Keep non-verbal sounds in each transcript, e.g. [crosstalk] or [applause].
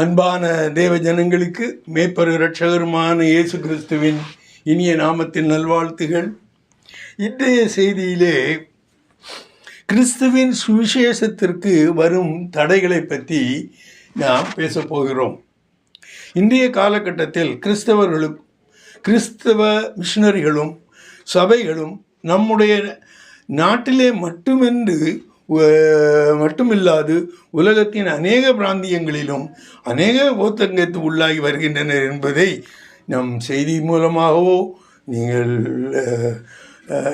அன்பான தேவ ஜனங்களுக்கு மேய்ப்பரு இரட்சகருமான இயேசு கிறிஸ்துவின் இனிய நாமத்தின் நல்வாழ்த்துகள். இன்றைய செய்தியிலே கிறிஸ்துவின் சுவிசேஷத்திற்கு வரும் தடைகளை பற்றி நாம் பேசப் போகிறோம். இன்றைய காலகட்டத்தில் கிறிஸ்தவர்களும் கிறிஸ்தவ மிஷினரிகளும் சபைகளும் நம்முடைய நாட்டிலே மட்டுமென்று மட்டுமில்லாது உலகத்தின் அநேக பிராந்தியங்களிலும் அநேக போத்தங்கத்து உள்ளாகி வருகின்றனர் என்பதை நம் செய்தி மூலமாகவோ நீங்கள்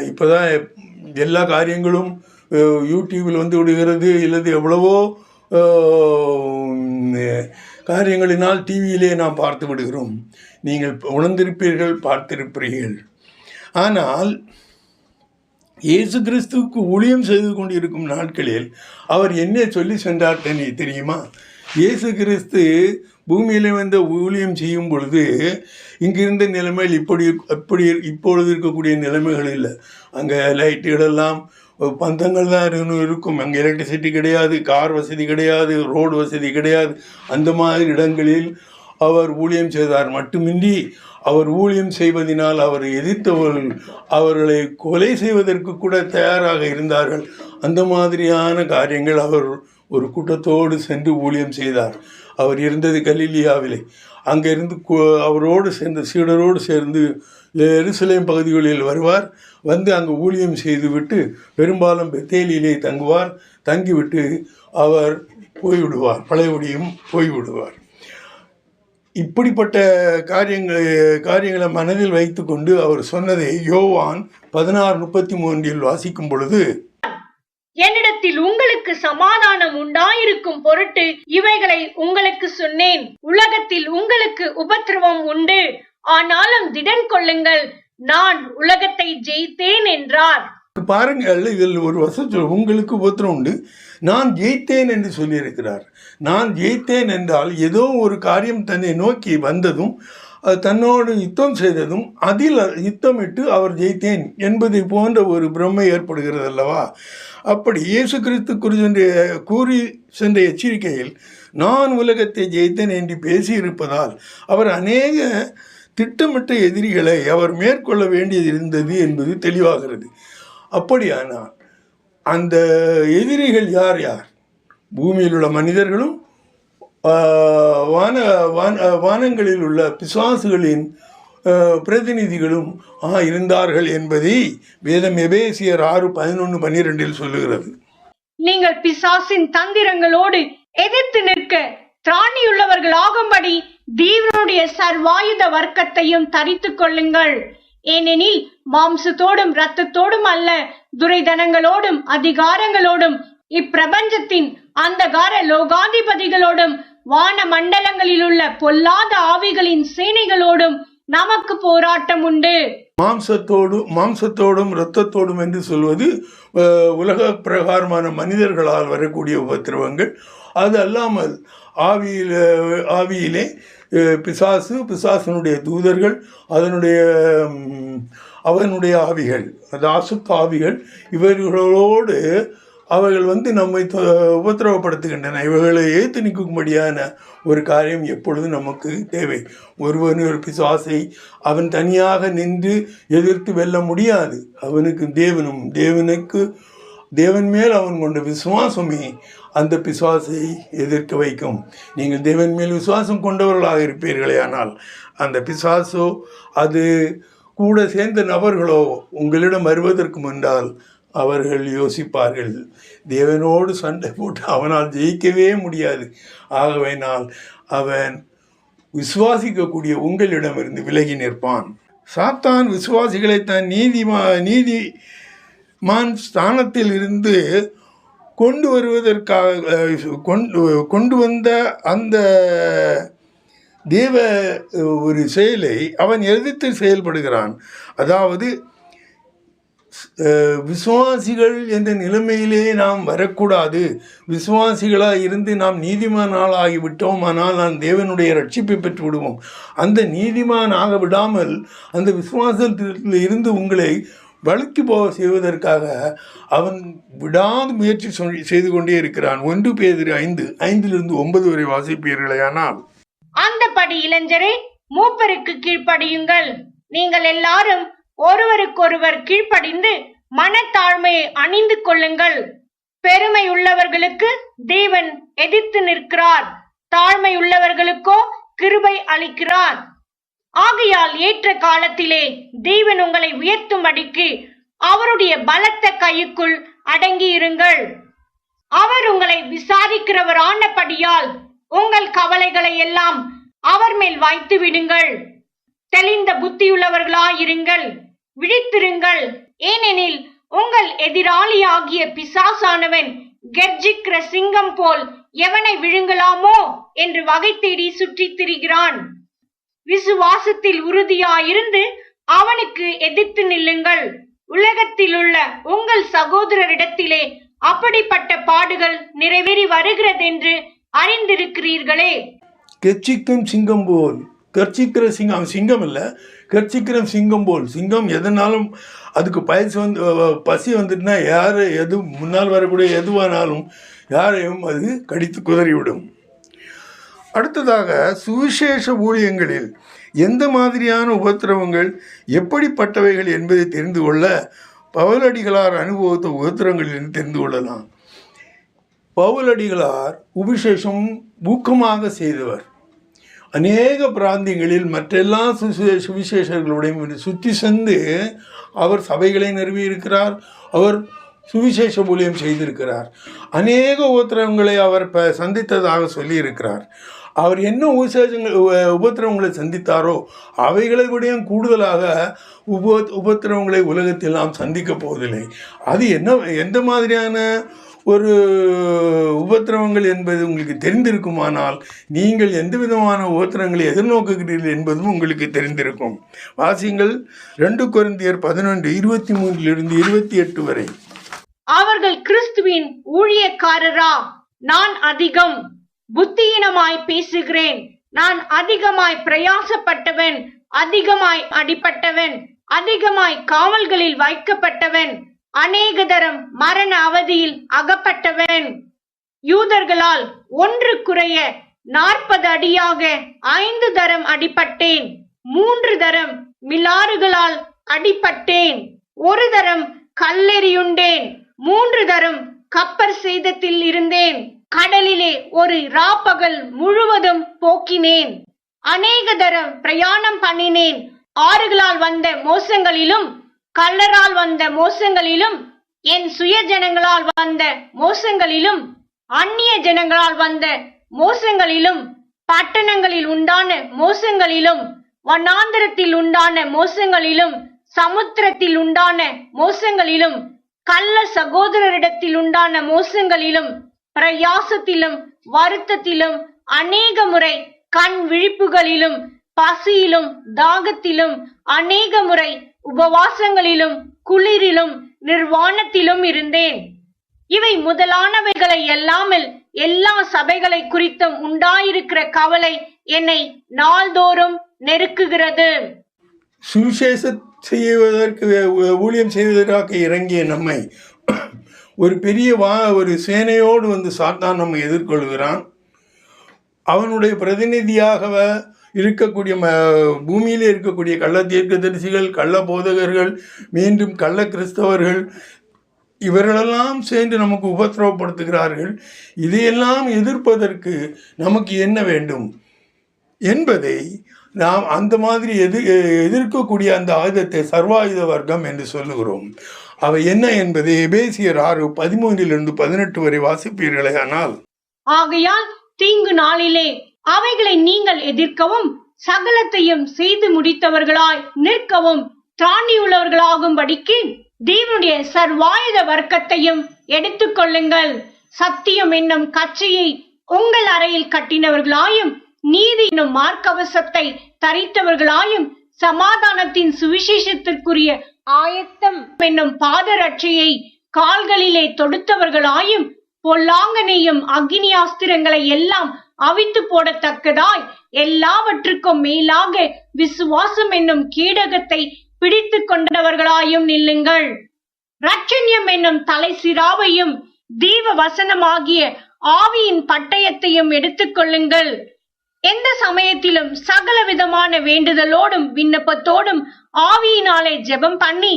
இப்போ தான் எல்லா காரியங்களும் யூடியூபில் வந்து விடுகிறது இல்லது எவ்வளவோ காரியங்களினால் டிவியிலே நாம் பார்த்து விடுகிறோம். நீங்கள் உணர்ந்திருப்பீர்கள் பார்த்திருப்பீர்கள். ஆனால் இயேசு கிறிஸ்துவுக்கு ஊழியம் செய்து கொண்டிருக்கும் நாட்களில் அவர் என்ன சொல்லி சென்றார் தனி தெரியுமா? இயேசு கிறிஸ்து பூமியில் வந்து ஊழியம் செய்யும் பொழுது இங்கிருந்த நிலைமையில் இப்படி இப்படி இப்பொழுது இருக்கக்கூடிய நிலைமைகள் இல்லை. அங்கே லைட்டுகளெல்லாம் பந்தங்கள் தான் இருக்கும். அங்கே எலக்ட்ரிசிட்டி கிடையாது கார் வசதி கிடையாது ரோடு வசதி கிடையாது. அந்த மாதிரி இடங்களில் அவர் ஊழியம் செய்தார். மட்டுமின்றி அவர் ஊழியம் செய்வதனால் அவர் எதிர்த்தவர்கள் அவர்களை கொலை செய்வதற்கு கூட தயாராக இருந்தார்கள். அந்த மாதிரியான காரியங்கள் அவர் ஒரு கூட்டத்தோடு சென்று ஊழியம் செய்தார். அவர் இருந்தது கலிலியாவிலே. அங்கிருந்து அவரோடு சேர்ந்து சீடரோடு சேர்ந்து எருசலேம் பகுதிகளில் வருவார். வந்து அங்கு ஊழியம் செய்துவிட்டு பெரும்பாலும் பெத்தேலியிலே தங்குவார். தங்கிவிட்டு அவர் போய்விடுவார். பழையபடியும் போய்விடுவார். இப்படிப்பட்ட காரியங்களை காரியங்களை மனதில் வைத்துக்கொண்டு அவர் சொன்னதை யோவான் பதினாறு முப்பத்தி மூன்றில் வாசிக்கும் பொழுது என்னிடத்தில் உங்களுக்கு சமாதானம் உண்டாயிருக்கும் பொருட்டு இவைகளை உங்களுக்கு சொன்னேன். உலகத்தில் உங்களுக்கு உபத்திரவம் உண்டு. ஆனாலும் திடன் கொள்ளுங்கள் நான் உலகத்தை ஜெயித்தேன் என்றார். பாருங்கள் இதில் ஒரு வசனம் உங்களுக்கு உபத்திரம் உண்டு. நான் ஜெயித்தேன் என்று சொல்லியிருக்கிறார். நான் ஜெயித்தேன் என்றால் ஏதோ ஒரு காரியம் தன்னை நோக்கி வந்ததும் அது தன்னோடு யுத்தம் செய்ததும் அதில் யுத்தமிட்டு அவர் ஜெயித்தேன் என்பதை போன்ற ஒரு பிரமை ஏற்படுகிறது அல்லவா அப்படி இயேசு கிறிஸ்து குறிச்சென்ற கூறி சென்ற எச்சரிக்கையில் நான் உலகத்தை ஜெயித்தேன் என்று பேசியிருப்பதால் அவர் அநேக திட்டமிட்ட எதிரிகளை அவர் மேற்கொள்ள வேண்டியது இருந்தது என்பது தெளிவாகிறது. அப்படியானால் அந்த எதிரிகள் யார் யார்? பூமியில் உள்ள மனிதர்களும் வான வான வானங்களில் உள்ள பிசாசுகளின் ஆஹ், பிரதிநிதிகளும் ஆ இருந்தார்கள் என்பதை வேதம் எபேசியர் ஆறு பதினொன்று பன்னிரெண்டில் சொல்லுகிறது. நீங்கள் பிசாசின் தந்திரங்களோடு எதிர்த்து நிற்க திராணியுள்ளவர்கள் ஆகும்படி தீவனுடைய சர்வாயுத வர்க்கத்தையும் தரித்துக் கொள்ளுங்கள். ஏனெனில் மாம்சத்தோடும் ரத்தத்தோடும் அல்ல துரைதனங்களோடும் அதிகாரங்களோடும் இப்பிரபஞ்சத்தின் அந்தகார லோகாதிபதிகளோடும் வான மண்டலங்களில் உள்ள பொல்லாத ஆவிகளின் சேனைகளோடும் நமக்கு போராட்டம் உண்டு. மாம்சத்தோடு மாம்சத்தோடும் இரத்தத்தோடும் என்று சொல்வது உலக பிரகாரமான மனிதர்களால் வரக்கூடிய உபத்திரவங்கள். அது அல்லாமல் ஆவியில் ஆவியிலே பிசாசு பிசாசனுடைய தூதர்கள் அதனுடைய அவனுடைய ஆவிகள் அது அசுத்த ஆவிகள் இவர்களோடு அவர்கள் வந்து நம்மை தொ- உபத்திரவப்படுத்துகின்றன. இவர்களை ஏற்று நிற்கும்படியான ஒரு காரியம் எப்பொழுதும் நமக்கு தேவை. ஒருவன் ஒரு பிசுவாசை அவன் தனியாக நின்று எதிர்த்து வெல்ல முடியாது. அவனுக்கு தேவனும் தேவனுக்கு தேவன் மேல் அவன் கொண்ட விசுவாசமே அந்த பிசுவாசை எதிர்க்க வைக்கும். நீங்கள் தேவன் மேல் விசுவாசம் கொண்டவர்களாக இருப்பீர்களே ஆனால் அந்த பிசாசோ அது கூட சேர்ந்த நபர்களோ உங்களிடம் வருவதற்கு முன்னால் அவர்கள் யோசிப்பார்கள். தேவனோடு சண்டை போட்டு அவனால் ஜெயிக்கவே முடியாது. ஆகவே நான் அவன் விசுவாசிக்கக்கூடிய உங்களிடமிருந்து விலகி நிற்பான். சாத்தான் விசுவாசிகளை தன் நீதிமா நீதிமான் ஸ்தானத்தில் இருந்து கொண்டு வருவதற்காக கொண்டு கொண்டு வந்த அந்த தேவ ஒரு செயலை அவன் எதிர்த்து செயல்படுகிறான். அதாவது விசுவாசிகள் என்ற நிலைமையிலே நாம் வரக்கூடாது. விசுவாசிகளாக இருந்து நாம் நீதிமானால் ஆகிவிட்டோம் ஆனால் நான் தேவனுடைய ரட்சிப்பை பெற்று விடுவோம். அந்த நீதிமான் ஆக விடாமல் அந்த விசுவாசத்தில் இருந்து உங்களை வழுக்கி போக செய்வதற்காக அவன் விடாது முயற்சி செய்து கொண்டே இருக்கிறான். ஒன்று பேதிரு ஐந்து ஐந்திலிருந்து ஒன்பது வரை வாசிப்பீர்களேயானால் அந்தபடி இளைஞரே மூப்பருக்கு கீழ்ப்படியுங்கள். நீங்கள் எல்லாரும் ஒருவருக்கொருவர் கீழ்ப்படிந்து மனத்தாழ்மையை அணிந்து கொள்ளுங்கள். பெருமை உள்ளவர்களுக்கு தேவன் எதிர்த்து நிற்கிறார். தாழ்மை உள்ளவர்களுக்கோ கிருபை அளிக்கிறார். ஆகையால் ஏற்ற காலத்திலே தேவன் உங்களை உயர்த்தும்படிக்கு அவருடைய பலத்த கையுக்குள் அடங்கியிருங்கள். அவர் உங்களை விசாரிக்கிறவர் ஆனபடியால் உங்கள் கவலைகளை எல்லாம் அவர் மேல் வைத்து விடுங்கள் தெளிந்த புத்தியுள்ளவர்களாயிருங்கள். விழித்திருங்கள். ஏனெனில் உங்கள் எதிராளியாகிய பிசாசானவன் கெர்ஜிக்கிற சிங்கம் போல் எவனை விழுங்கலாமோ என்று வகை தேடி சுற்றித் திரிகிறான். விசுவாசத்தில் உறுதியாயிருந்து அவனுக்கு எதிர்த்து நில்லுங்கள். உலகத்தில் உள்ள உங்கள் சகோதரரிடத்திலே அப்படிப்பட்ட பாடுகள் நிறைவேறி வருகிறதென்று அறிந்திருக்கிறீர்களே. கெர்ச்சிக்கும் சிங்கம் போல். கர்ச்சிக்கிற சிங்கம் சிங்கம் இல்லை கர்ச்சிக்கிற சிங்கம் போல். சிங்கம் எதனாலும் அதுக்கு பயிற்சி வந்து பசி வந்துட்டுனா யார் எது முன்னால் வரக்கூடிய எதுவானாலும் யாரையும் அது கடித்து குதறிவிடும். அடுத்ததாக சுவிசேஷ ஊழியங்களில் எந்த மாதிரியான உபத்திரவங்கள் எப்படிப்பட்டவைகள் என்பதை தெரிந்து கொள்ள பவுலடிகளார் அனுபவத்த உபத்திரங்களில் தெரிந்து கொள்ளலாம். பவுலடிகளார் உபசேஷம் ஊக்கமாக செய்தவர். அநேக பிராந்தியங்களில் மற்றெல்லா சுசே- சுவிசேஷர்களுடையும் சுற்றி சென்று அவர் சபைகளை நிறுவியிருக்கிறார் அவர் சுவிசேஷ ஊழியம் செய்திருக்கிறார். அநேக உபத்திரவங்களை அவர் ப சந்தித்ததாக சொல்லியிருக்கிறார். அவர் என்ன உபசேஷங்கள் உபத்திரவங்களை சந்தித்தாரோ அவைகளை விடையும் கூடுதலாக உப உபத்திரவங்களை உலகத்தில் நாம் சந்திக்கப் போவதில்லை. அது என்ன எந்த மாதிரியான ஒரு உபத்திரவங்கள் என்பது உங்களுக்கு தெரிந்திருக்குமானால் நீங்கள் எந்த விதமான உபத்திரங்களை எதிர்நோக்குகிறீர்கள் என்பதும் உங்களுக்கு தெரிந்திருக்கும். வாசிங்கள் ரெண்டு குருந்தியர் பதினொன்று இருபத்தி மூன்றிலிருந்து இருபத்தி எட்டு வரை. அவர்கள் கிறிஸ்துவின் ஊழியக்காரரா? நான் அதிகம் புத்தியீனமாய் பேசுகிறேன். நான் அதிகமாய் பிரயாசப்பட்டவன் அதிகமாய் அடிபட்டவன் அதிகமாய் காவல்களில் வைக்கப்பட்டவன். அநேக தரம் மரண அவதியில் அகப்பட்டவன். யூதர்களால் ஒன்று குறைய நாற்பது அடியாக ஐந்து தரம் அடிபட்டேன். மூன்று தரம் மிலாறுகளால் அடிபட்டேன். ஒரு தரம் கல்லெறியுண்டேன். மூன்று தரம் கப்பர் செய்தத்தில் இருந்தேன். கடலிலே ஒரு ராப்பகல் முழுவதும் போக்கினேன். அநேக தரம் பிரயாணம் பண்ணினேன். ஆறுகளால் வந்த மோசங்களிலும் கள்ளரால் வந்த மோசங்களிலும் என் சுய ஜனங்களால் வந்த மோசங்களிலும் அந்நிய ஜனங்களால் வந்த மோசங்களிலும் பட்டணங்களில் உண்டான மோசங்களிலும் வனாந்திரத்தில் உண்டான மோசங்களிலும் சமுத்திரத்தில் உண்டான மோசங்களிலும் கள்ள சகோதரரிடத்தில் உண்டான மோசங்களிலும் பிரயாசத்திலும் வருத்தத்திலும் அநேக முறை கண் விழிப்புகளிலும் பசியிலும் தாகத்திலும் அநேக முறை உபவாசங்களிலும் குளிரிலும் நிர்வாணத்திலும் இருந்தேன். இவை முதலானவைகளை எல்லாமில் எல்லா சபைகளை குறித்தும் உண்டாயிருக்கிற கவலை என்னை நாள்தோறும் நெருக்குகிறது. சுவிசேஷ செய்வதற்கு ஊழியம் செய்வதற்காக இறங்கிய நம்மை ஒரு பெரிய வா ஒரு சேனையோடு வந்து சாத்தான் நம்மை எதிர்கொள்கிறான். அவனுடைய பிரதிநிதியாக இருக்கக்கூடிய ம பூமியில் இருக்கக்கூடிய கள்ள தீர்க்கதரிசிகள் கள்ள போதகர்கள் மீண்டும் கள்ள கிறிஸ்தவர்கள் இவர்களெல்லாம் சேர்ந்து நமக்கு உபத்திரவப்படுத்துகிறார்கள். இதையெல்லாம் எதிர்ப்பதற்கு நமக்கு என்ன வேண்டும்? என்பதை நாம் அந்த மாதிரி எதிர் எதிர்க்கக்கூடிய அந்த ஆயுதத்தை சர்வாயுத வர்க்கம் என்று சொல்லுகிறோம். அவை என்ன என்பதை எபேசியர் ஆறு பதிமூன்றிலிருந்து பதினெட்டு வரை வாசிப்பீர்களே ஆனால். ஆகையால் தீங்கு நாளிலே அவைகளை நீங்கள் எதிர்க்கவும் சகலத்தையும் செய்து முடித்தவர்களாய் நிற்கவும் திராணியுள்ளவர்களாகும்படிக்கு தேவனுடைய சர்வாயுத வர்க்கத்தையும் எடுத்துக்கொள்ளுங்கள் சத்தியம் என்னும் கச்சையை உங்கள் அறையில் கட்டினவர்களாயும் நீதி என்னும் மார்க்கவசத்தை தரித்தவர்களாயும் சமாதானத்தின் சுவிசேஷத்திற்குரிய ஆயத்தம் என்னும் பாதரட்சையை கால்களிலே தொடுத்தவர்களாயும் பொல்லாங்கனையும் அக்னி ஆஸ்திரங்களை எல்லாம் அவித்து போடத்தக்கதாய் எல்லாவற்றுக்கும் மேலாக விசுவாசம் என்னும் கீடகத்தை பிடித்து கொண்டவர்களாயும் நில்லுங்கள். ரட்சண்யம் என்னும் தலை சிராவையும் தீவ வசனமாகிய ஆவியின் பட்டயத்தையும் எடுத்துக்கொள்ளுங்கள் எந்த சமயத்திலும் சகல விதமான வேண்டுதலோடும் விண்ணப்பத்தோடும் ஆவியினாலே ஜெபம் பண்ணி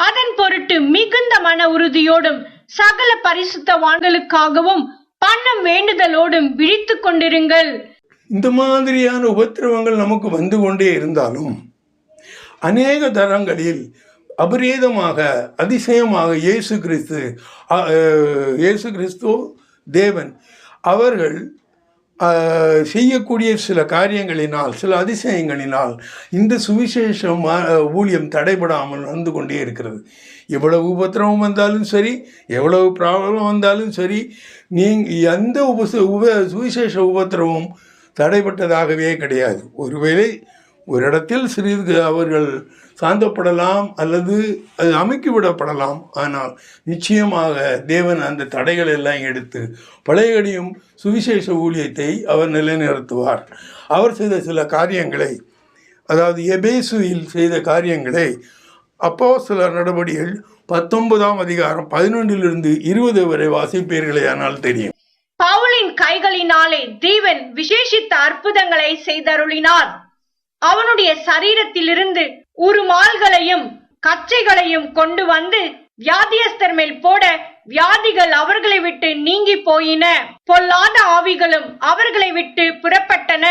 அதன் பொருட்டு மிகுந்த மன உறுதியோடும் சகல பரிசுத்தவான்களுக்காகவும் பண்ணும் வேண்டுதலோடும் விழித்துக் கொண்டிருங்கள். இந்த மாதிரியான உபத்திரவங்கள் நமக்கு வந்து கொண்டே இருந்தாலும் அநேக தரங்களில் அபரீதமாக அதிசயமாக இயேசு கிறிஸ்து இயேசு கிறிஸ்து தேவன் அவர்கள் செய்யக்கூடிய சில காரியங்களினால் சில அதிசயங்களினால் இந்த சுவிசேஷம் ஊழியம் தடைபடாமல் வந்து கொண்டே இருக்கிறது. எவ்வளவு உபத்திரவம் வந்தாலும் சரி எவ்வளவு ப்ராப்ளம் வந்தாலும் சரி நீங்கள் எந்த உபசு உப சுவிசேஷ உபத்திரமும் தடைப்பட்டதாகவே கிடையாது. ஒருவேளை ஒரு இடத்தில் சிறிது அவர்கள் சாந்தப்படலாம் அல்லது அது அமுக்கிவிடப்படலாம். ஆனால் நிச்சயமாக தேவன் அந்த தடைகள் எல்லாம் எடுத்து பழையடியும் சுவிசேஷ ஊழியத்தை அவர் நிலைநிறுத்துவார். அவர் செய்த சில காரியங்களை அதாவது எபேசுவில் செய்த காரியங்களை அப்போ சில நடவடிக்கைகள் பத்தொன்பதாம் அதிகாரம் பதினொன்றிலிருந்து இருபது வரை வாசிப்பீர்களே ஆனால் தெரியும். பவுலின் கைகளினாலே தேவன் விசேஷித்த அற்புதங்களை செய்தருளினார். அவனுடைய சரீரத்திலிருந்து உருமால்களையும் கச்சைகளையும் கொண்டு வந்து வியாதியஸ்தர் மேல் போட வியாதிகள் அவர்களை விட்டு நீங்கி போயின. பொல்லாத ஆவிகளும் அவர்களை விட்டு புறப்பட்டன.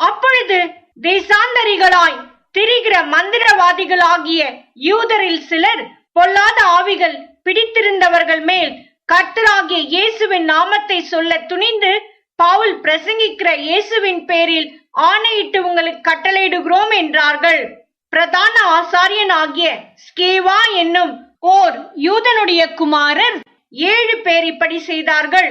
அப்பொழுது தேசாந்தரிகளாய் திரிகிற மந்திரவாதிகளாகிய யூதரில் சிலர் பொல்லாத ஆவிகள் பிடித்திருந்தவர்கள் மேல் கர்த்தராகிய இயேசுவின் நாமத்தை சொல்ல துணிந்து பவுல் பிரசங்கிக்கிற இயேசுவின் பேரில் ஆணையிட்டு உங்களுக்கு கட்டளையிடுகிறோம் என்றார்கள். பிரதான ஆசாரியன் ஆகிய ஸ்கேவா என்னும் ஓர் யூதனுடைய குமாரர் ஏழு பேர் இப்படி செய்தார்கள்.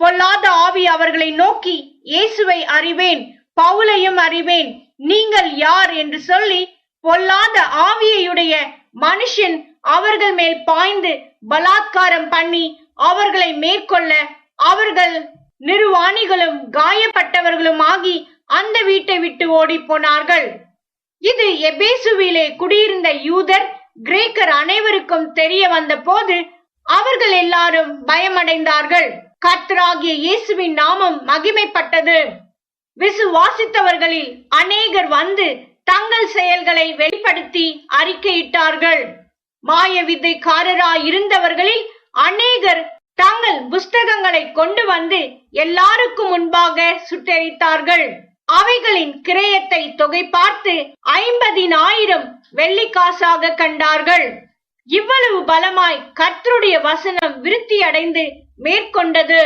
பொல்லாத ஆவி அவர்களை நோக்கி இயேசுவை அறிவேன் பவுலையும் அறிவேன் நீங்கள் யார் என்று சொல்லி பொல்லாத ஆவியையுடைய மனுஷன் அவர்கள் மேல் பாய்ந்து பலாத்காரம் பண்ணி அவர்களை மேற்கொள்ள அவர்கள் நிர்வாணிகளும் காயப்பட்டவர்களும் ஆகி அந்த வீட்டை விட்டு ஓடி போனார்கள் இது எபேசுவிலே குடியிருந்த யூதர் கிரேக்கர் அனைவருக்கும் தெரிய வந்த போது அவர்கள் எல்லாரும் பயமடைந்தார்கள். கர்த்தராகிய இயேசுவின் நாமம் மகிமைப்பட்டது. விசுவாசித்தவர்களில் அநேகர் வந்து தங்கள் செயல்களை வெளிப்படுத்தி அறிக்கையிட்டார்கள். மாய வித்தைக்காரராய் இருந்தவர்களில் அநேகர் தங்கள் புஸ்தகங்களை கொண்டு வந்து எல்லாருக்கும் முன்பாக சுட்டரித்தார்கள். அவைகளின் கிரயத்தை தொகை பார்த்து ஐம்பதினாயிரம் வெள்ளிக்காசாக கண்டார்கள். இவ்வளவு பலமாய் கர்த்தருடைய வசனம் விருத்தி அடைந்து மேற்கொண்டது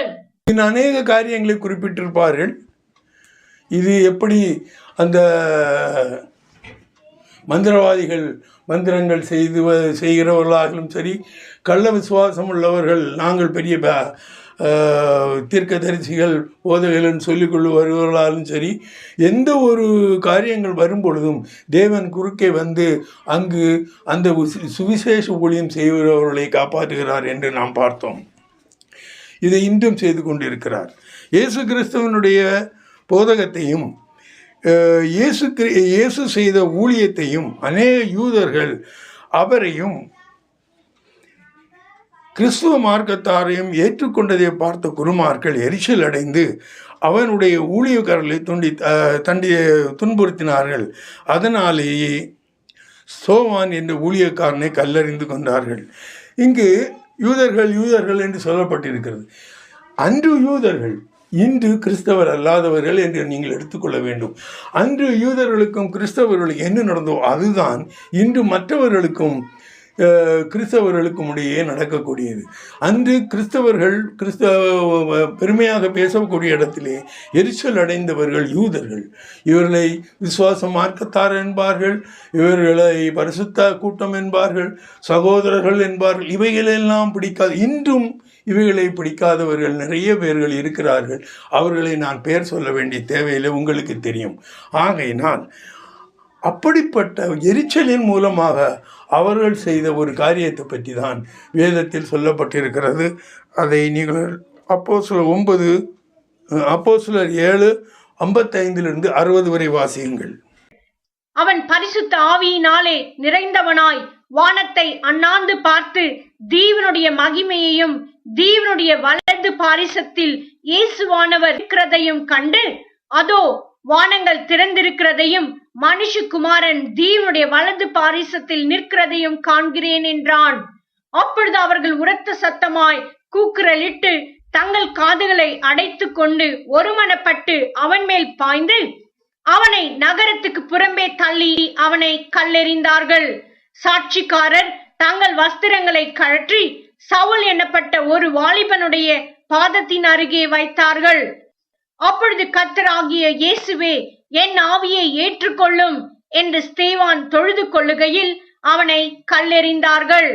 அநேக காரியங்களை குறிப்பிட்டிருப்பார்கள். இது எப்படி அந்த மந்திரவாதிகள் மந்திரங்கள் செய்து வ- சரி கள்ள விசுவாசம் உள்ளவர்கள் நாங்கள் பெரிய ப- தரிசிகள் தீர்க்கதரிசிகள் சொல்லிக்கொள்ள வருவர்களாலும் சரி எந்த ஒரு காரியங்கள் வரும் பொழுதும் தேவன் குறுக்கே வந்து அங்கு அந்த சுவிசேஷ ஊழியம் செய்கிறவர்களை காப்பாற்றுகிறார் என்று நாம் பார்த்தோம். இதை இன்றும் செய்து கொண்டிருக்கிறார். இயேசு கிறிஸ்துவனுடைய போதகத்தையும் இயேசு இயேசு செய்த ஊழியத்தையும் அநேக யூதர்கள் அவரையும் கிறிஸ்துவ மார்க்கத்தாரையும் ஏற்றுக்கொண்டதை பார்த்த குருமார்கள் எரிச்சல் அடைந்து அவனுடைய ஊழியக்காரர்களை துண்டி தண்டி துன்புறுத்தினார்கள். அதனாலேயே சோவான் என்ற ஊழியக்காரனை கல்லறிந்து கொண்டார்கள். இங்கு யூதர்கள் யூதர்கள் என்று சொல்லப்பட்டிருக்கிறது. அன்று யூதர்கள் இன்று கிறிஸ்தவர் அல்லாதவர்கள் என்று நீங்கள் எடுத்துக்கொள்ள வேண்டும். அன்று யூதர்களுக்கும் கிறிஸ்தவர்களுக்கும் என்ன நடந்தோ அதுதான் இன்று மற்றவர்களுக்கும் கிறிஸ்தவர்களுக்கும் இடையே நடக்கக்கூடியது. அன்று கிறிஸ்தவர்கள் கிறிஸ்தவ பெருமையாக பேசக்கூடிய இடத்திலே எரிச்சல் அடைந்தவர்கள் யூதர்கள். இவர்களை விசுவாச மார்க்கத்தார் என்பார்கள் இவர்களை பரிசுத்த கூட்டம் என்பார்கள் சகோதரர்கள் என்பார்கள் இவைகளெல்லாம் பிடிக்காது. இன்றும் இவைகளை பிடிக்காதவர்கள் நிறைய பேர்கள் இருக்கிறார்கள். அவர்களை நான் பெயர் சொல்ல வேண்டிய தேவையில்லை உங்களுக்கு தெரியும். ஆகையினால் அப்படிப்பட்ட எரிச்சலின் மூலமாக அவர்கள் செய்த ஒரு காரியத்தை பற்றி தான் வேதத்தில் சொல்லப்பட்டிருக்கிறது. அதை நீங்கள் அப்போ சில ஒன்பது அப்போ சிலர் ஏழு ஐம்பத்தைந்திலிருந்து அறுபது வரை வாசியுங்கள். அவன் பரிசுத்த ஆவியினாலே நிறைந்தவனாய். வானத்தை அண்ணாந்து பார்த்து தீவனுடைய மகிமையையும் தீவனுடைய வலது பாரிசத்தில் இயேசுவானவர் இருக்கிறதையும் கண்டு அதோ வானங்கள் திறந்திருக்கிறதையும் மனுஷகுமாரன் தீவனுடைய வலது பாரிசத்தில் நிற்கிறதையும் காண்கிறேன் என்றான். அப்பொழுது அவர்கள் உரத்த சத்தமாய் கூக்குரலிட்டு தங்கள் காதுகளை அடைத்துக் கொண்டு ஒருமனப்பட்டு அவன் மேல் பாய்ந்து அவனை நகரத்துக்கு புறம்பே தள்ளி அவனை கல்லெறிந்தார்கள். சாட்சிக்காரர் தங்கள் வஸ்திரங்களை கழற்றி சவுல் எனப்பட்ட ஒரு வாலிபனுடைய பாதத்தின் அருகே வைத்தார்கள். அப்பொழுது கத்தராகிய இயேசுவே என் ஆவியை ஏற்றுக்கொள்ளும் என்று ஸ்தேவான் தொழுது கொள்ளுகையில் அவனை கல்லெறிந்தார்கள்.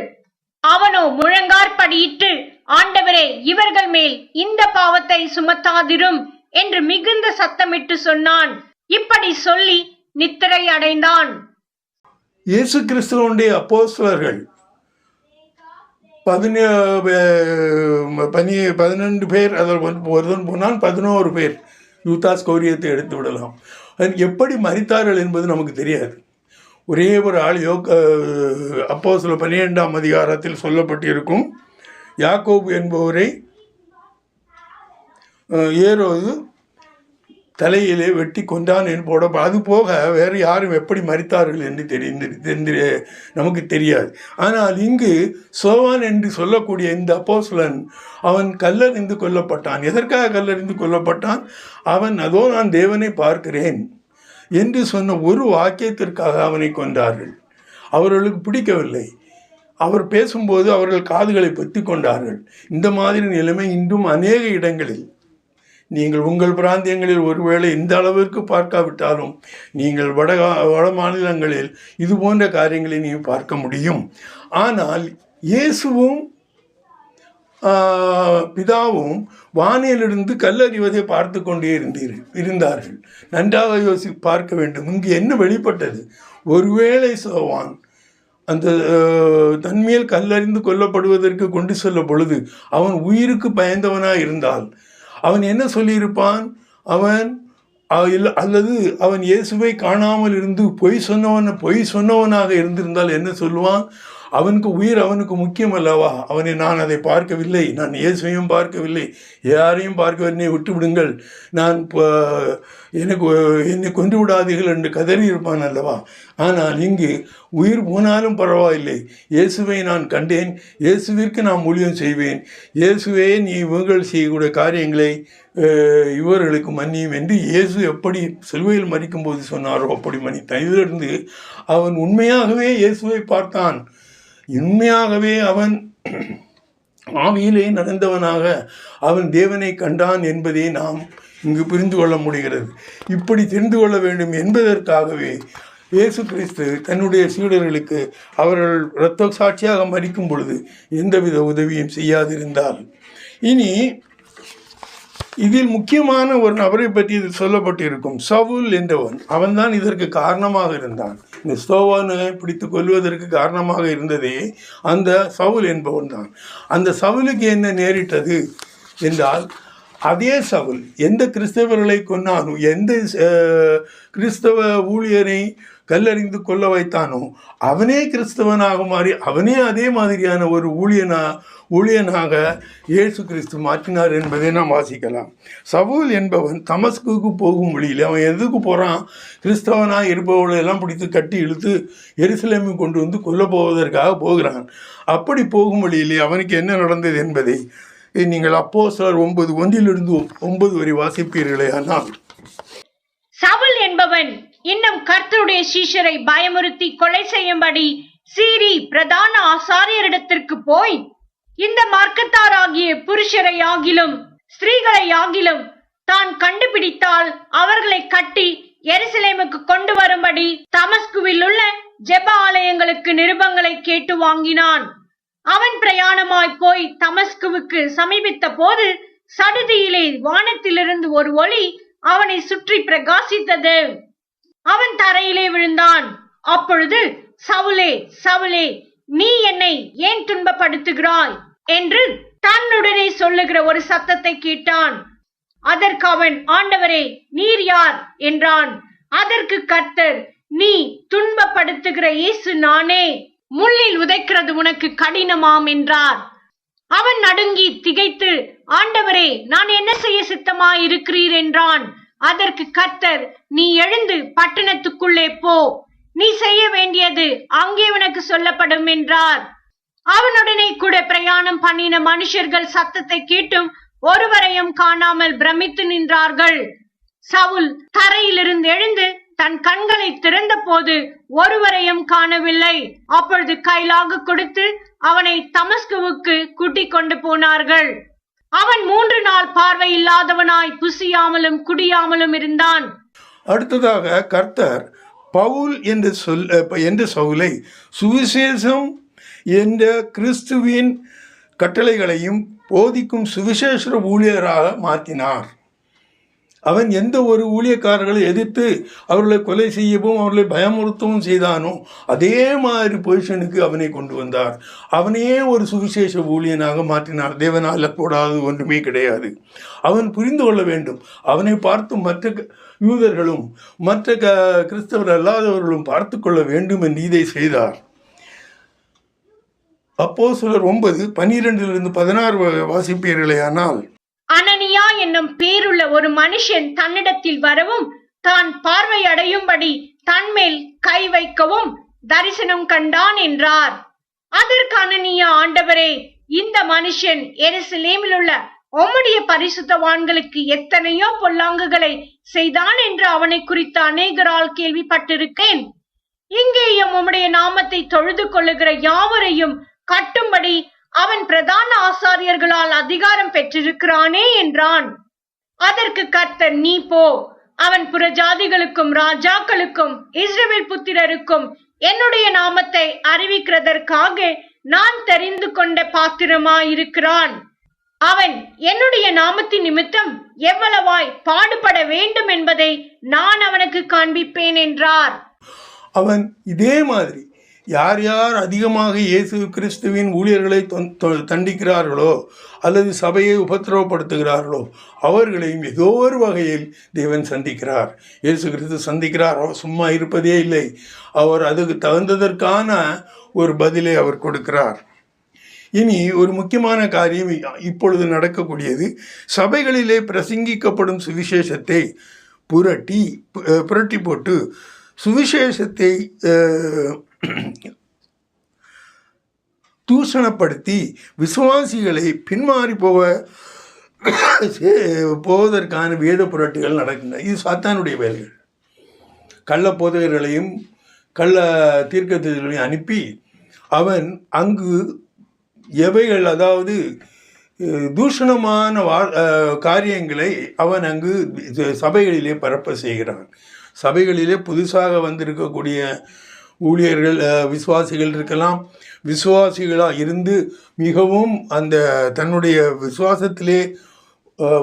அவனோ முழங்கார்படியிட்டு ஆண்டவரே இவர்கள் மேல் இந்த பாவத்தை சுமத்தாதிரும் என்று மிகுந்த சத்தமிட்டு சொன்னான். இப்படி சொல்லி நித்திரை அடைந்தான். இயேசு கிறிஸ்துவனுடைய அப்போஸ்தலர்கள் பதினே பனி பதினெண்டு பேர் அதில் வந்து போனால் பதினோரு பேர் யூதாஸ் கோரியத்தை எடுத்து விடலாம். அது எப்படி மறித்தார்கள் என்பது நமக்கு தெரியாது. ஒரே ஒரு ஆள் யோக அப்போ சில பன்னிரெண்டாம் அதிகாரத்தில் சொல்லப்பட்டிருக்கும். யாக்கோபு என்பவரை ஏறோது தலையிலே வெட்டி கொண்டான் என்போட போட அது போக வேறு யாரும் எப்படி மறித்தார்கள் என்று தெரிந்து தெரிந்து நமக்கு தெரியாது. ஆனால் இங்கு சோவான் என்று சொல்லக்கூடிய இந்த அப்போசுலன் அவன் கல்லறிந்து கொல்லப்பட்டான். எதற்காக கல்லறிந்து கொல்லப்பட்டான்? அவன் அதோ நான் தேவனை பார்க்கிறேன் என்று சொன்ன ஒரு வாக்கியத்திற்காக அவனை கொண்டார்கள் அவர்களுக்கு பிடிக்கவில்லை. அவர் பேசும்போது அவர்கள் காதுகளை பொத்தி கொண்டார்கள். இந்த மாதிரி நிலைமை இன்றும் அநேக இடங்களில் நீங்கள் உங்கள் பிராந்தியங்களில் ஒருவேளை இந்த அளவிற்கு பார்க்காவிட்டாலும் நீங்கள் வட வட மாநிலங்களில் இது போன்ற காரியங்களை நீங்கள் பார்க்க முடியும். ஆனால் இயேசுவும் பிதாவும் வானிலிருந்து கல்லறிவதை பார்த்து கொண்டே இருந்தீர் இருந்தார்கள். நன்றாக யோசி பார்க்க வேண்டும். இங்கு என்ன வெளிப்பட்டது? ஒருவேளை சோவான் அந்த தன்மையில் கல்லறிந்து கொல்லப்படுவதற்கு கொண்டு செல்ல பொழுது அவன் உயிருக்கு பயந்தவனாக இருந்தால் அவன் என்ன சொல்லியிருப்பான்? அவன் அல்லது அவன் இயேசுவை காணாமல் இருந்து பொய் சொன்னவன் பொய் சொன்னவனாக இருந்திருந்தால் என்ன சொல்லுவான்? அவனுக்கு உயிர் அவனுக்கு முக்கியம் அல்லவா? அவனை நான் அதை பார்க்கவில்லை. நான் இயேசுவையும் பார்க்கவில்லை. யாரையும் பார்க்கவில்லை விட்டு விடுங்கள் நான் எனக்கு என்னை கொன்று விடாதீர்கள் என்று கதறி இருப்பான் அல்லவா? ஆனால் இங்கு உயிர் போனாலும் பரவாயில்லை. இயேசுவை நான் கண்டேன். இயேசுவிற்கு நான் ஊழியம் செய்வேன். இயேசுவே நீ இவர்கள் செய்யக்கூடிய காரியங்களை இவர்களுக்கு மன்னியும் என்று இயேசு எப்படி சிலுவையில் மறிக்கும்போது சொன்னாரோ அப்படி மன்னித்தான். இதிலிருந்து அவன் உண்மையாகவே இயேசுவை பார்த்தான். உண்மையாகவே அவன் ஆவியிலே நடந்தவனாக அவன் தேவனை கண்டான் என்பதை நாம் இங்கு புரிந்து கொள்ள முடிகிறது. இப்படி தெரிந்து கொள்ள வேண்டும் என்பதற்காகவே இயேசு கிறிஸ்து தன்னுடைய சீடர்களுக்கு அவர்கள் இரத்த சாட்சியாக மறிக்கும் பொழுது எந்தவித உதவியும் செய்யாதிருந்தால் இனி இதில் முக்கியமான ஒரு நபரை பற்றி இது சொல்லப்பட்டிருக்கும். சவுல் என்றவன் அவன்தான் இதற்கு காரணமாக இருந்தான். இந்த ஸ்தோவானை பிடித்து கொல்வதற்கு காரணமாக இருந்ததே அந்த சவுல் என்பவன் தான். அந்த சவுலுக்கு என்ன நேரிட்டது என்றால் அதே சவுல் எந்த கிறிஸ்தவர்களை கொன்னானோ எந்த கிறிஸ்தவ ஊழியரை கல்லறிந்து கொல்ல வைத்தானோ? அவனே கிறிஸ்தவனாக மாறி அவனே அதே மாதிரியான ஒரு ஊழியனா ஊழியனாக இயேசு கிறிஸ்து மாற்றினார் என்பதை நாம் வாசிக்கலாம். சவுல் என்பவன் தமஸ்குக்கு போகும் வழியில் அவன் எதுக்கு போகிறான் கிறிஸ்தவனாக இருப்பவர்களை எல்லாம் பிடித்து கட்டி இழுத்து எருசலேமுக்கு கொண்டு வந்து கொல்ல போவதற்காக போகிறான். அப்படி போகும் வழியிலே அவனுக்கு என்ன நடந்தது என்பதை நீங்கள் அப்போ சிலர் ஒன்பது ஒன்றிலிருந்து ஒன்பது வரை வாசிப்பீர்களே ஆனால். சவுல் என்பவன் இன்னும் கர்த்தருடைய சீஷரை பயமுறுத்தி கொலை செய்யும்படி சீரி பிரதான ஆசாரியரிடத்திற்கு போய் இந்த மார்க்கத்தாராகிய புருஷரை ஆகிலும் ஸ்திரீகளை ஆகிலும் தான் கண்டுபிடித்தால் அவர்களை கட்டி எருசலேமுக்கு கொண்டு வரும்படி தமஸ்குவில் உள்ள ஜெப ஆலயங்களுக்கு நிருபங்களை கேட்டு வாங்கினான். அவன் பிரயாணமாய் போய் தமஸ்குவுக்கு சமீபித்த போது சடுதியிலே வானத்திலிருந்து ஒரு ஒளி அவனை சுற்றி பிரகாசித்தது. அவன் தரையிலே விழுந்தான். அப்பொழுது சவுலே சவுலே நீ என்னை ஏன் துன்பப்படுத்துகிறாய்? என்று தன்னுடனே சொல்லுகிற ஒரு சத்தத்தை கேட்டான். அதற்கு அவன் ஆண்டவரே நீர் யார்? என்றான். அதற்கு கர்த்தர் நீ துன்பப்படுத்துகிற இயேசு நானே. முள்ளில் உதைக்கிறது உனக்கு கடினமாம் என்றார். அவன் நடுங்கி திகைத்து ஆண்டவரே நான் என்ன செய்ய சித்தமாயிருக்கிறீர்? என்றான். அதற்கு கர்த்தர் நீ எழுந்து பட்டணத்துக்குள்ளே போ. நீ செய்ய வேண்டியது அங்கே உனக்கு சொல்லப்படும் என்றார். அவனுடனே கூட பிரயாணம் பண்ணின மனுஷர்கள் சத்தத்தை கேட்டும் ஒருவரையும் காணாமல் பிரமித்து நின்றார்கள். சவுல் தரையிலிருந்து எழுந்து தன் கண்களை திறந்த போது ஒருவரையும் காணவில்லை. அப்பொழுது கைலாக கொடுத்து அவனை தமஸ்குவுக்கு கூட்டிக் கொண்டு போனார்கள். அவன் மூன்று நாள் பார்வை இல்லாதவனாய் புசியாமலும் குடியாமலும் இருந்தான். அடுத்ததாக கர்த்தர் பவுல் என்று சொல் என்ற சவுலை சுவிசேஷம் என்ற கிறிஸ்துவின் கட்டளைகளையும் போதிக்கும் சுவிசேஷ ஊழியராக மாற்றினார். அவன் எந்த ஒரு ஊழியக்காரர்களை எதிர்த்து அவர்களை கொலை செய்யவும் அவர்களை பயமுறுத்தவும் செய்தானோ அதே மாதிரி பொசிஷனுக்கு அவனை கொண்டு வந்தார். அவனையே ஒரு சுவிசேஷ ஊழியனாக மாற்றினார். தேவனால் கூடாது ஒன்றுமே கிடையாது. அவன் புரிந்து கொள்ள வேண்டும். அவனை பார்த்து மற்ற யூதர்களும் மற்ற க கிறிஸ்தவர் அல்லாதவர்களும் பார்த்து கொள்ள வேண்டும் என்று இதை செய்தார். அப்போ சிலர் ஒன்பது பன்னிரெண்டிலிருந்து பதினாறு வாசிப்பீர்களே ஆனால் அனனியா என்னும் பேருள்ள ஒரு மனுஷன் தன்னிடத்தில் வரவும் தான் பார்வை அடையும்படி தன்மேல் கை வைக்கவும் தரிசனம் கண்டான் என்றார். அதற்கு அனனியா ஆண்டவரே இந்த மனுஷன் எருசலேமில் உள்ள உம்முடைய பரிசுத்தவான்களுக்கு எத்தனையோ பொல்லாங்குகளை செய்தான் என்று அவனை குறித்து அநேகரால் கேள்விப்பட்டிருக்கேன். இங்கேயும் உம்முடைய நாமத்தை தொழுது கொள்ளுகிற யாவரையும் கட்டும்படி அவன் பிரதான ஆசாரியர்களால் அதிகாரம் பெற்றிருக்கிறானே என்றான். அதற்கு கர்த்தர் நீ போ. அவன் புறஜாதிகளுக்கும் ராஜாக்களுக்கும் இஸ்ரவேல் புத்திரருக்கும் என்னுடைய நாமத்தை அறிவிக்கிறதற்காக நான் தெரிந்து கொண்ட பாத்திரமாயிருக்கிறான். அவன் என்னுடைய நாமத்தின் நிமித்தம் எவ்வளவாய் பாடுபட வேண்டும் என்பதை நான் அவனுக்கு காண்பிப்பேன் என்றார். அவன் இதே மாதிரி யார் யார் அதிகமாக இயேசு கிறிஸ்துவின் ஊழியர்களை தண்டிக்கிறார்களோ அல்லது சபையை உபத்திரவப்படுத்துகிறார்களோ அவர்களையும் ஏதோ ஒரு வகையில் தேவன் சந்திக்கிறார். இயேசு கிறிஸ்து சந்திக்கிறார். அவர் சும்மா இருப்பதே இல்லை. அவர் அதுக்கு தகுந்ததற்கான ஒரு பதிலை அவர் கொடுக்கிறார். இனி ஒரு முக்கியமான காரியம் இப்பொழுது நடக்கக்கூடியது. சபைகளிலே பிரசங்கிக்கப்படும் சுவிசேஷத்தை புரட்டி புரட்டி போட்டு சுவிசேஷத்தை [clears throat] தூஷணப்படுத்தி விசுவாசிகளை பின்மாறி போக சே- போவதற்கான வேத புரட்டுகள் நடக்கின்றன. இது சாத்தானுடைய வேலைகள். கள்ள போதகர்களையும் கள்ள தீர்க்கத்தையும் அனுப்பி அவன் அங்கு எவைகள் அதாவது தூஷணமான வா காரியங்களை அவன் அங்கு சபைகளிலே பரப்ப செய்கிறான். சபைகளிலே புதுசாக வந்திருக்கக்கூடிய ஊழியர்கள் விசுவாசிகள் இருக்கலாம். விசுவாசிகளாக இருந்து மிகவும் அந்த தன்னுடைய விசுவாசத்திலே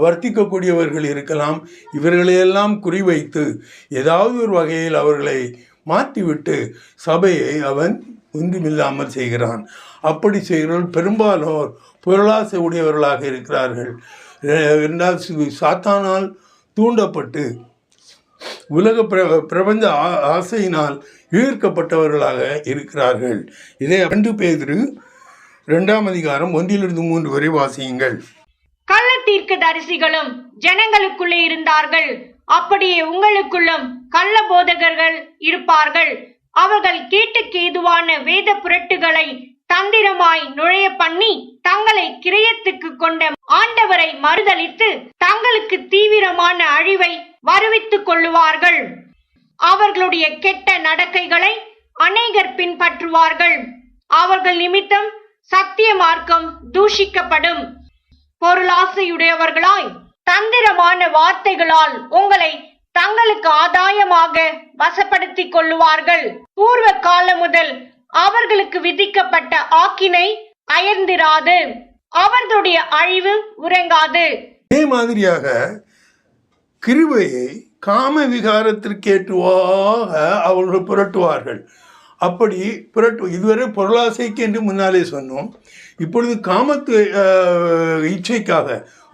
வர்த்திக்கக்கூடியவர்கள் இருக்கலாம். இவர்களையெல்லாம் குறிவைத்து ஏதாவது ஒரு வகையில் அவர்களை மாற்றிவிட்டு சபையை அவன் ஒன்றுமில்லாமல் செய்கிறான். அப்படி செய்கிறவர்கள் பெரும்பாலோர் பொருளாசை உடையவர்களாக இருக்கிறார்கள். அஹ், சாத்தானால் தூண்டப்பட்டு உலக பிர பிரபஞ்ச ஆ- ஆசையினால் ஈர்க்கப்பட்டவர்களாக இருக்கிறார்கள். இதை ரெண்டு பேதிரு ரெண்டாம் அதிகாரம் ஒன்றிலிருந்து மூன்று வரை வாசியுங்கள். கள்ள தீர்க்க தரிசிகளும் ஜனங்களுக்குள்ளே இருந்தார்கள். அப்படியே உங்களுக்குள்ளும் கள்ள போதகர்கள் இருப்பார்கள். அவர்கள் கேட்டுக்கு ஏதுவான வேத புரட்டுகளை தந்திரமாய் நுழைய பண்ணி தங்களை கிரயத்துக்கு கொண்ட ஆண்டவரை மறுதளித்து தங்களுக்கு தீவிரமான அழிவை வருவித்துக் கொள்ளுவார்கள். அவர்களுடைய கெட்ட நடக்கைகளை அநேகர் பின்பற்றுவார்கள். அவர்கள் நிமித்தம் சத்திய மார்க்கம் தூஷிக்கப்படும். பொருளாசையுடையவர்களாய் தந்திரமான வார்த்தைகளால் உங்களை தங்களுக்கு ஆதாயமாக வசப்படுத்திக் கொள்ளுவார்கள். பூர்வ காலம் முதல் அவர்களுக்கு விதிக்கப்பட்ட ஆக்கினை அயர்ந்திராது. அவர்களுடைய அழிவு உறங்காது. அதே மாதிரியாக கிருபையை காம விகாரத்திற்கேற்றுவாக அவர்கள் புரட்டுவார்கள். அப்படி புரட்டு இதுவரை பொருளாசைக்கு என்று முன்னாலே சொன்னோம். இப்பொழுது காமத்து இச்சைக்காக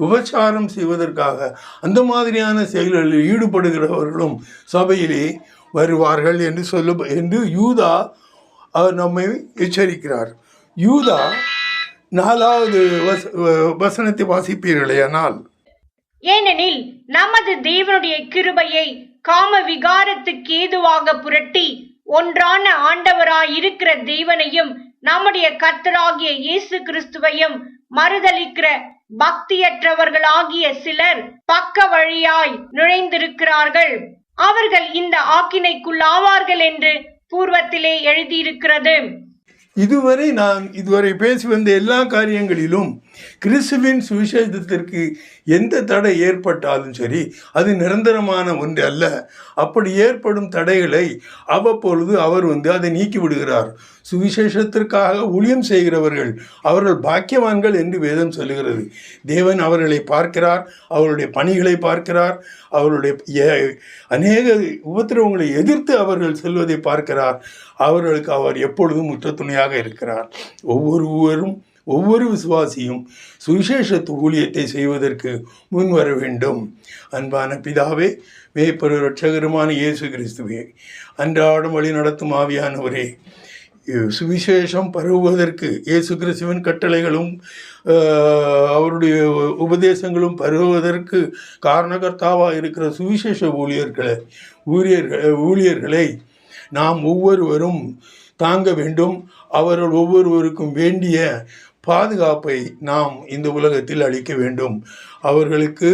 உபச்சாரம் செய்வதற்காக அந்த மாதிரியான செயல்களில் ஈடுபடுகிறவர்களும் சபையிலே வருவார்கள் என்று சொல்ல என்று யூதா அவர் நம்மை எச்சரிக்கிறார். யூதா நாலாவது வச வசனத்தை வாசிப்பீர்களே ஆனால் ஏனெனில் நமது தேவனுடைய கிருபையை காம விகாரத்துக்கு ஏதுவாக புரட்டி ஒன்றான ஆண்டவராய் இருக்கிற தேவனையும் நம்முடைய கர்த்தராகிய இயேசு கிறிஸ்துவையும் மறுதலிக்கிற பக்தியற்றவர்களாகிய சிலர் பக்க வழியாய் நுழைந்திருக்கிறார்கள். அவர்கள் இந்த ஆக்கினைக்குள்ளாவார்கள் என்று பூர்வத்திலே எழுதியிருக்கிறது. இதுவரை நான் இதுவரை பேசி வந்த எல்லா காரியங்களிலும் கிறிஸ்துவின் சுவிசேஷத்திற்கு எந்த தடை ஏற்பட்டாலும் சரி அது நிரந்தரமான ஒன்று அல்ல. அப்படி ஏற்படும் தடைகளை அவ்வப்பொழுது அவர் வந்து அதை நீக்கி விடுகிறார். சுவிசேஷத்திற்காக ஊழியம் செய்கிறவர்கள் அவர்கள் பாக்கியவான்கள் என்று வேதம் சொல்லுகிறது. தேவன் அவர்களை பார்க்கிறார் அவருடைய பணிகளை பார்க்கிறார் அவருடைய அநேக உபத்திரவங்களை எதிர்த்து அவர்கள் செல்வதை பார்க்கிறார். அவர்களுக்கு அவர் எப்பொழுதும் முற்றத்துணையாக இருக்கிறார். ஒவ்வொருவரும் ஒவ்வொரு விசுவாசியும் சுவிசேஷத்து ஊழியத்தை செய்வதற்கு முன் வர வேண்டும். அன்பான பிதாவே மேய்ப்பரு ரட்சகருமான இயேசு கிறிஸ்துவே அன்றாடம் வழி நடத்தும் ஆவியானவரே சுவிசேஷம் பரவுவதற்கு இயேசு கிறிஸ்துவின் கட்டளைகளும் அவருடைய உபதேசங்களும் பரவுவதற்கு காரணகர்த்தாவாக இருக்கிற சுவிசேஷ ஊழியர்களை ஊழியர்கள் ஊழியர்களை நாம் ஒவ்வொருவரும் தாங்க வேண்டும். அவர்கள் ஒவ்வொருவருக்கும் வேண்டிய பாதுகாப்பை நாம் இந்த உலகத்தில் அளிக்க வேண்டும். அவர்களுக்கு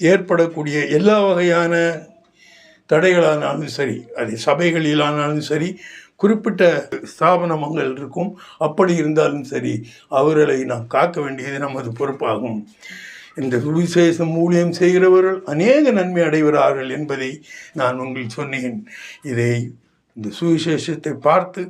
ஏற்படக்கூடிய எல்லா வகையான தடைகளானாலும் சரி அது சபைகளிலானாலும் சரி குறிப்பிட்ட ஸ்தாபனங்கள் இருக்கும். அப்படி இருந்தாலும் சரி அவர்களை நாம் காக்க வேண்டியது நமது பொறுப்பாகும். இந்த சுவிசேஷம் ஊழியம் செய்கிறவர்கள் அநேக நன்மை அடைகிறார்கள் என்பதை நான் உங்களுக்கு சொன்னேன். இதை இந்த சுவிசேஷத்தை பார்த்து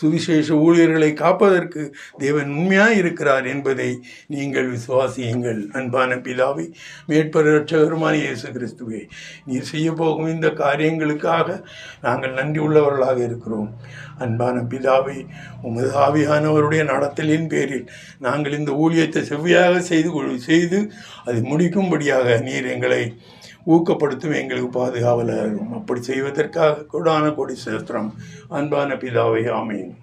சுவிசேஷ ஊழியர்களை காப்பதற்கு தேவன் உண்மையாக இருக்கிறார் என்பதை நீங்கள் விசுவாசியுங்கள். அன்பான பிதாவை மேற்பர ரட்சகருமான இயேசு கிறிஸ்துவே நீர் செய்ய போகும் இந்த காரியங்களுக்காக நாங்கள் நன்றி உள்ளவர்களாக இருக்கிறோம். அன்பான பிதாவை உமது ஆவியானவருடைய நடத்தலின் பேரில் நாங்கள் இந்த ஊழியத்தை செவ்வியாக செய்து செய்து அதை முடிக்கும்படியாக நீர் எங்களை ஊக்கப்படுத்தும் எங்களுக்கு பாதுகாவலரும் அப்படி செய்வதற்காக கொடான கொடி சேத்திரம் அன்பான பிதாவை ஆமையும்